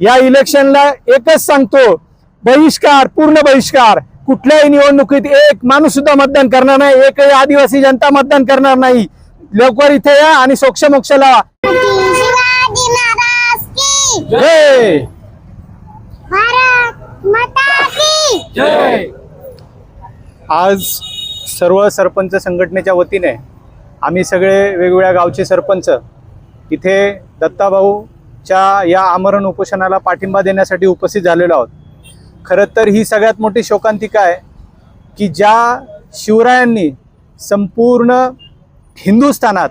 या इलेक्शनला एकच सांगतो बहिष्कार पूर्ण बहिष्कार. कुठल्याही निवडणुकीत एक माणूस सुद्धा मतदान करणार नाही एकही आदिवासी जनता मतदान करणार नाही. लवकर इथे या आणि सोक्ष मोक्ष लावा जय! भारत माता की आज सर्व सरपंच संघटनेच्या वतीने आम्ही सगळे वेगवेगळ्या गावचे सरपंच इथे च्या या आमरण उपोषणाला पाठिंबा देण्यासाठी उपस्थित झालेलो आहोत. खरं तर ही सगळ्यात मोठी शोकांतिका आहे की ज्या शिवरायांनी संपूर्ण हिंदुस्थानात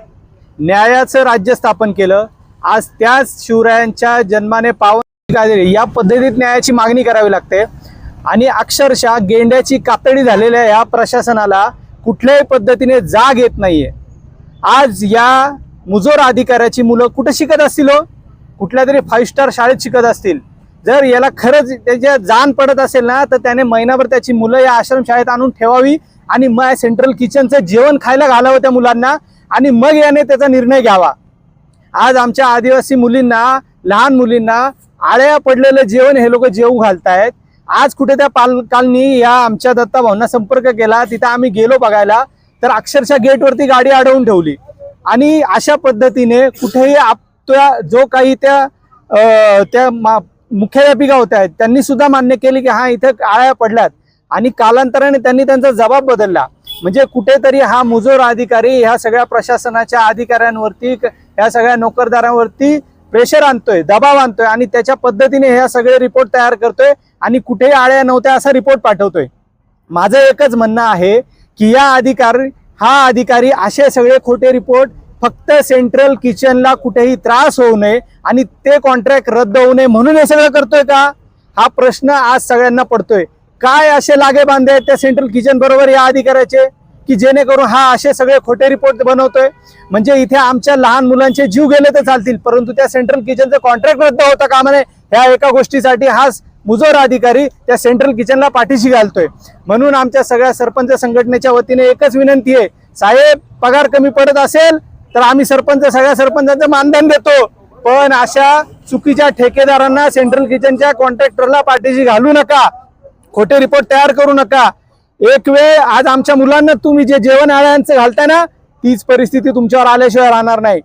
न्यायाचं राज्य स्थापन केलं आज त्याच शिवरायांच्या जन्माने पावन झालेली या पद्धतीत न्यायाची मागणी करावी लागते. आणि अक्षरशः गेंड्याची कातडी झालेल्या या प्रशासनाला कुठल्याही पद्धतीने जाग येत नाहीये. आज या मुजोर अधिकाऱ्याची मुलं कुठं शिकत असतील हो? कुठल्या तरी फाईव्ह स्टार शाळेत शिकत असतील. जर याला खरंच त्याच्या जाण पडत असेल ना तर त्याने महिनाभर त्याची मुलं या आश्रमशाळेत आणून ठेवावी आणि मग सेंट्रल किचनचं जेवण खायला घालावं त्या मुलांना आणि मग याने त्याचा निर्णय घ्यावा. आज आमच्या आदिवासी मुलींना लहान मुलींना आळ्या पडलेलं जेवण हे लोक जेवू घालतायत. आज कुठे त्या पालकांनी या आमच्या दत्ता भावना संपर्क केला तिथं आम्ही गेलो बघायला तर अक्षरशः गेटवरती गाडी अडवून ठेवली. आणि अशा पद्धतीने कुठेही आप त्या जो काही त्या त्या मा- मुख्याध्यापिका होत्या आहेत त्यांनी सुद्धा मान्य केली की हा इथं आळ्या पडल्यात. आणि कालांतराने त्यांनी त्यांचा जबाब बदलला. म्हणजे कुठेतरी हा मुजोर अधिकारी ह्या सगळ्या प्रशासनाच्या अधिकाऱ्यांवरती ह्या सगळ्या नोकरदारांवरती प्रेशर आणतोय दबाव आणतोय आणि त्याच्या पद्धतीने ह्या सगळे रिपोर्ट तयार करतोय आणि कुठेही आळ्या नव्हत्या असा रिपोर्ट पाठवतोय. माझं एकच म्हणणं आहे की या अधिकारी हा अधिकारी असे सगळे खोटे रिपोर्ट फक्त सेंट्रल किचनला कुठेही त्रास होऊ नये आणि ते कॉन्ट्रॅक्ट रद्द होऊ नये म्हणून हे सगळं करतोय का? हा प्रश्न आज सगळ्यांना पडतोय. काय असे लागे बांधे आहेत त्या सेंट्रल किचन बरोबर या अधिकाऱ्याचे? की जेणेकरून हा असे सगळे खोटे रिपोर्ट बनवतोय? म्हणजे इथे आमच्या लहान मुलांचे जीव गेले तर चालतील परंतु त्या सेंट्रल किचनचं कॉन्ट्रॅक्ट रद्द होता कामा नये ह्या एका गोष्टीसाठी हा मुजोर अधिकारी त्या सेंट्रल किचनला पाठीशी घालतोय. म्हणून आमच्या सगळ्या सरपंच संघटनेच्या वतीने एकच विनंती आहे साहेब पगार कमी पडत असेल तर आम्ही सरपंच सगळ्या सरपंचांचं मानधन देतो. पण अशा चुकीच्या ठेकेदारांना सेंट्रल किचनच्या कॉन्ट्रॅक्टरला पाठीशी घालू नका. खोटे रिपोर्ट तयार करू नका. एक वेळ आज आमच्या मुलांना तुम्ही जे जेवण आळ्यांचं घालताय ना तीच परिस्थिती तुमच्यावर आल्याशिवाय राहणार नाही.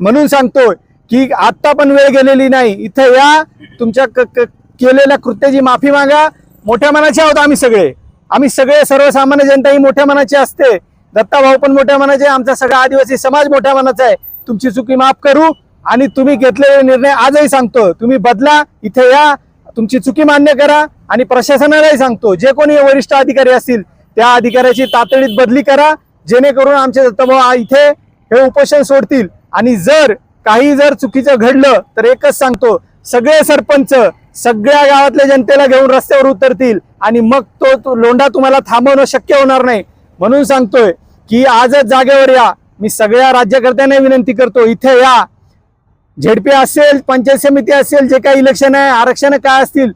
म्हणून सांगतोय की आत्ता पण वेळ गेलेली नाही. इथं या तुमच्या क- क- केलेल्या कृत्याची माफी मागा. मोठ्या मनाचे आहोत आम्ही सगळे. आम्ही सगळे सर्वसामान्य जनता ही मोठ्या मनाची असते. दत्ता भाऊ पण मोठ्या मनाचे आमचा सगळा आदिवासी समाज मोठ्या मनाचा आहे. तुमची चुकी माफ करू आणि तुम्ही घेतलेले निर्णय आजही सांगतो. तुम्ही बदला इथे या तुमची चुकी मान्य करा आणि प्रशासनालाही सांगतो. जे कोणी वरिष्ठ अधिकारी असतील त्या अधिकाऱ्याची तातडीत बदली करा. जेणेकरून आमचे दत्ताभाऊ इथे हे उपोषण सोडतील. आणि जर काही जर चुकीचं घडलं तर एकच सांगतो सगळे सरपंच सगळ्या गावातल्या जनतेला घेऊन रस्त्यावर उतरतील आणि मग तो तो लोंढा तुम्हाला थांबवणं शक्य होणार नाही. म्हणून सांगतोय की आजच जागेवर या. मी सगळ्या राज्यकर्त्यांना विनंती करतो इथे या. झेडपी असेल पंचायत समिती असेल जे काही इलेक्शन आहे आरक्षण काय असतील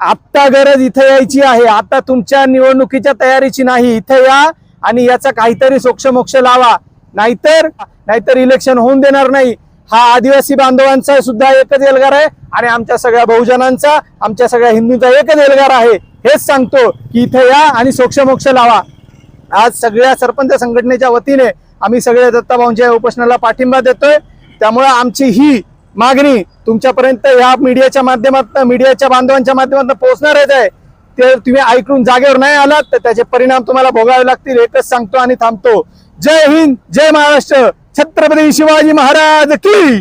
आत्ता गरज इथे यायची आहे. आता तुमच्या निवडणुकीच्या तयारीची नाही. इथे या आणि याचा काहीतरी सोक्षमोक्ष लावा. नाहीतर नाहीतर इलेक्शन होऊन देणार नाही. हा आदिवासी बांधवांचा सुद्धा एकच एल्गार आहे आणि आमच्या सगळ्या बहुजनांचा आमच्या सगळ्या हिंदूंचा एकच एल्गार आहे. हेच सांगतो की इथे या आणि सोक्षमोक्ष लावा. आज सगळ्या सरपंच संघटनेच्या वतीने आम्ही सगळे दत्ताभाऊंच्या या उपोषणाला पाठिंबा देतोय. त्यामुळे आमची ही मागणी तुमच्यापर्यंत या मीडियाच्या माध्यमातून मीडियाच्या बांधवांच्या माध्यमातून पोहोचणारच आहे. ते तुम्ही ऐकून जागेवर नाही आलात तर त्याचे परिणाम तुम्हाला भोगावे लागतील एकच सांगतो आणि थांबतो. जय हिंद जय महाराष्ट्र. छत्रपती शिवाजी महाराज की